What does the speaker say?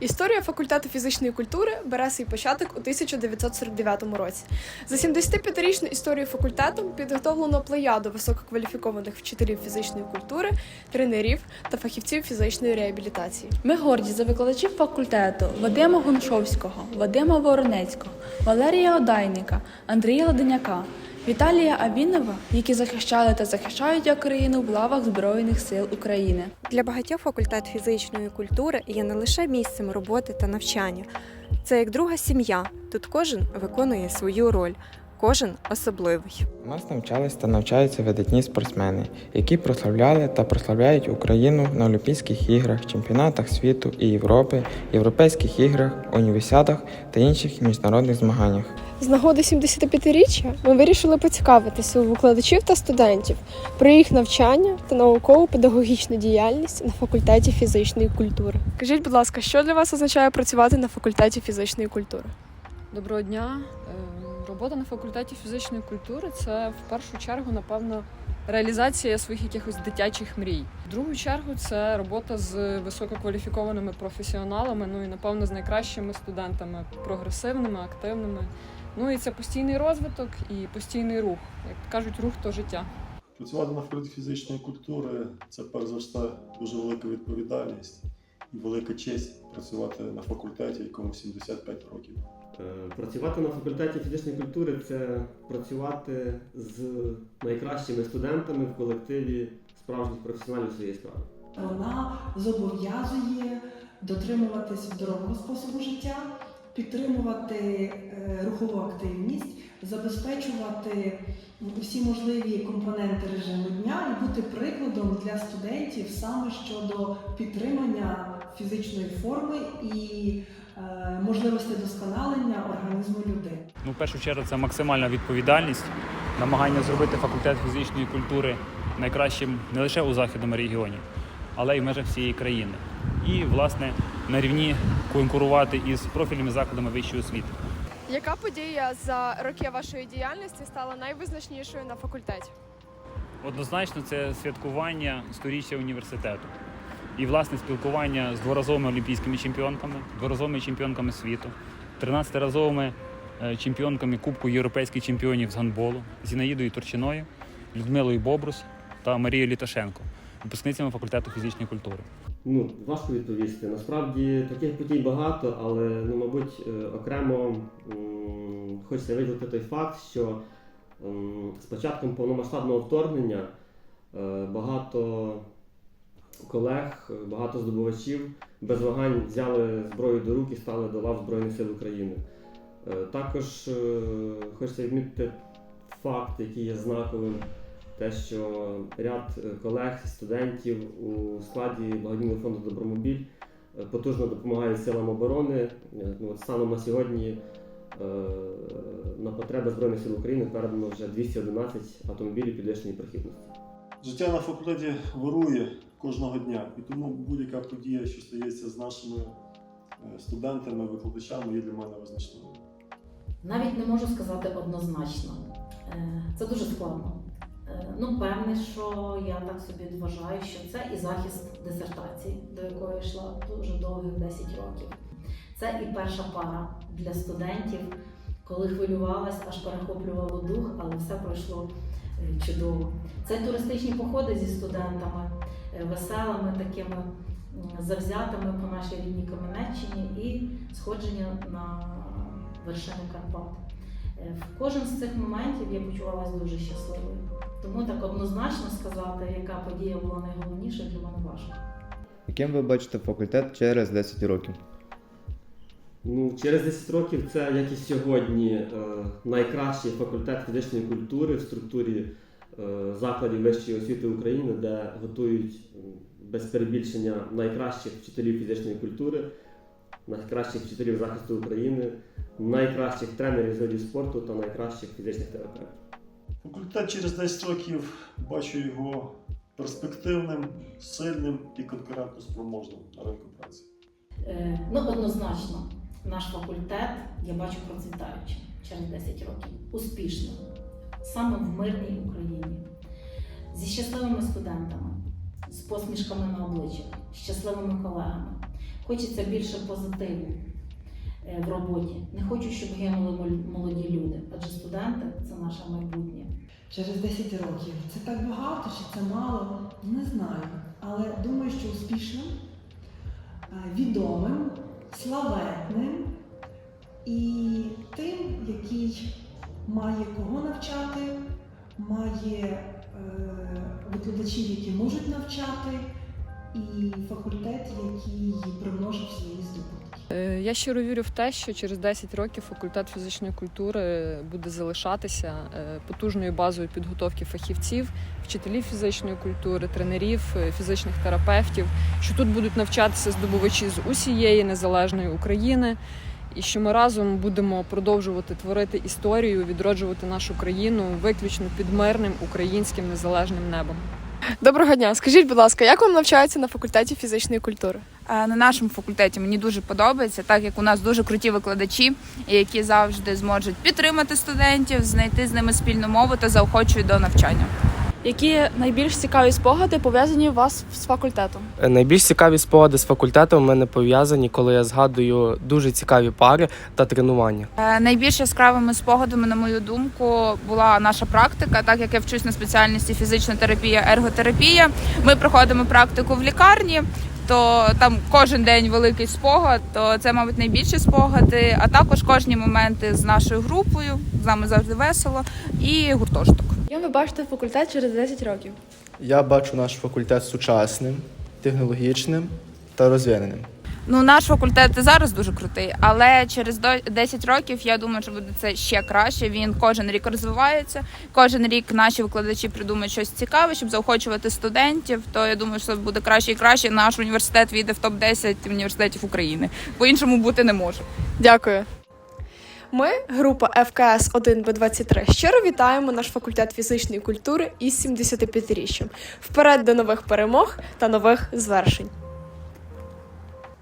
Історія факультету фізичної культури бере свій початок у 1949 році. За 75-річну історію факультету підготовлено плеяду висококваліфікованих вчителів фізичної культури, тренерів та фахівців фізичної реабілітації. Ми горді за викладачів факультету Вадима Гоншовського, Вадима Воронецького, Валерія Одайника, Андрія Ладеняка, Віталія Авінова, які захищали та захищають Україну в лавах Збройних сил України. Для багатьох факультет фізичної культури є не лише місцем роботи та навчання. Це як друга сім'я. Тут кожен виконує свою роль, кожен особливий. У нас навчались та навчаються видатні спортсмени, які прославляли та прославляють Україну на Олімпійських іграх, чемпіонатах світу і Європи, європейських іграх, універсіадах та інших міжнародних змаганнях. З нагоди 75-річчя ми вирішили поцікавитися у викладачів та студентів про їх навчання та науково-педагогічну діяльність на факультеті фізичної культури. Скажіть, будь ласка, що для вас означає працювати на факультеті фізичної культури? Доброго дня. Е, Робота на факультеті фізичної культури це в першу чергу, напевно, реалізація своїх якихось дитячих мрій. В другу чергу це робота з висококваліфікованими професіоналами, ну і напевно з найкращими студентами, прогресивними, активними. Ну і це постійний розвиток і постійний рух. Як кажуть, рух то життя. Працювати на факультеті фізичної культури це перш за все дуже велика відповідальність і велика честь працювати на факультеті, якому 75 років. Е, Працювати на факультеті фізичної культури це працювати з найкращими студентами в колективі справжніх професіоналів своєї справи. Вона зобов'язує дотримуватись здорового способу життя, підтримувати е, рухову активність, забезпечувати всі можливі компоненти режиму дня і бути прикладом для студентів саме щодо підтримання фізичної форми і е, можливості досконалення організму людини. Ну, в першу чергу, це максимальна відповідальність, намагання зробити факультет фізичної культури найкращим не лише у західному регіоні, але й в межах всієї країни. І, власне, на рівні конкурувати із профільними закладами вищої освіти. Яка подія за роки вашої діяльності стала найвизначнішою на факультеті? Однозначно, це святкування сторіччя університету. І, власне, спілкування з дворазовими олімпійськими чемпіонками, дворазовими чемпіонками світу, 13-разовими е, чемпіонками Кубку європейських чемпіонів з гандболу Зінаїдою Турчиною, Людмилою Бобрус та Марією Літашенко, випускницями факультету фізичної культури. Ну, важко відповісти. Насправді таких подій багато, але ну, мабуть, е, окремо хочеться виділити той факт, що з початком повномасштабного вторгнення е, багато колег, багато здобувачів без вагань взяли зброю до рук і стали до лав Збройних сил України. Е, Також хочеться відмітити факт, який є знаковим, те, що ряд е, колег, студентів у складі благодійного фонду Добромобіль е, потужно допомагають силам оборони. Е, Ну, от станом на сьогодні на потреби Збройних сил України передано вже 211 автомобілів підвищеної прохідності. Життя на факультеті вирує кожного дня, і тому будь-яка подія, що стається з нашими студентами, викладачами, є для мене визначною. Навіть не можу сказати однозначно. Це дуже складно. Е, Ну, певне, що я так собі вважаю, що це і захист дисертації, до якої йшла дуже довгих 10 років. Це і перша пара для студентів, коли хвилювалась, аж перехоплювало дух, але все пройшло е, чудово. Це туристичні походи зі студентами, е, веселими, такими завзятими по нашій рідній Кам'янеччині і сходження на вершину Карпат. Е, В кожен з цих моментів я почувалася дуже щасливою. Тому так однозначно сказати, яка подія була найголовніша для мене важко. Яким ви бачите факультет через 10 років? Ну, через 10 років це, як і сьогодні, е, найкращий факультет фізичної культури в структурі е, закладів вищої освіти України, де готують без перебільшення найкращих вчителів фізичної культури, найкращих вчителів захисту України, найкращих тренерів з видів спорту та найкращих фізичних терапевтів. Факультет через 10 років бачу його перспективним, сильним і конкурентоспроможним на ринку праці. Е, Ну, однозначно, наш факультет я бачу процвітаючим через 10 років, успішним, саме в мирній Україні, зі щасливими студентами, з посмішками на обличчях, з щасливими колегами. Хочеться більше позитиву е, в роботі. Не хочу, щоб гинули молоді люди, адже студенти це наше майбутнє. Через 10 років. Це так багато чи це мало? Не знаю. Але думаю, що успішним, е, відомим, славетним і тим, який має кого навчати, має е, викладачів, які можуть навчати, і факультет, який примножив свої здобутки. Е, Я щиро вірю в те, що через 10 років факультет фізичної культури буде залишатися е, потужною базою підготовки фахівців, вчителів фізичної культури, тренерів, е, фізичних терапевтів, що тут будуть навчатися здобувачі з усієї незалежної України. І що ми разом будемо продовжувати творити історію, відроджувати нашу країну виключно під мирним українським незалежним небом. Доброго дня. Скажіть, будь ласка, як вам навчається на факультеті фізичної культури? На нашому факультеті мені дуже подобається, так як у нас дуже круті викладачі, які завжди зможуть підтримати студентів, знайти з ними спільну мову та заохочують до навчання. Які найбільш цікаві спогади пов'язані у вас з факультетом? Е, Найбільш цікаві спогади з факультетом у мене пов'язані, коли я згадую дуже цікаві пари та тренування. Е, Найбільш яскравими спогадами, на мою думку, була наша практика, так як я вчусь на спеціальності фізична терапія, ерготерапія. Ми проходимо практику в лікарні. То там кожен день великий спогад, то це, мабуть, найбільші спогади, а також кожні моменти з нашою групою, з нами завжди весело, і гуртожиток. Як ви бачите факультет через 10 років? Я бачу наш факультет сучасним, технологічним та розвиненим. Ну, наш факультет зараз дуже крутий, але через до- 10 років я думаю, що буде це ще краще. Він кожен рік розвивається. Кожен рік наші викладачі придумають щось цікаве, щоб заохочувати студентів. То я думаю, що буде краще і краще. Наш університет війде в топ 10 університетів України. По іншому бути не може. Дякую. Ми, група ФКС 1Б23, щиро вітаємо наш факультет фізичної культури із 75-річчям. Вперед до нових перемог та нових звершень.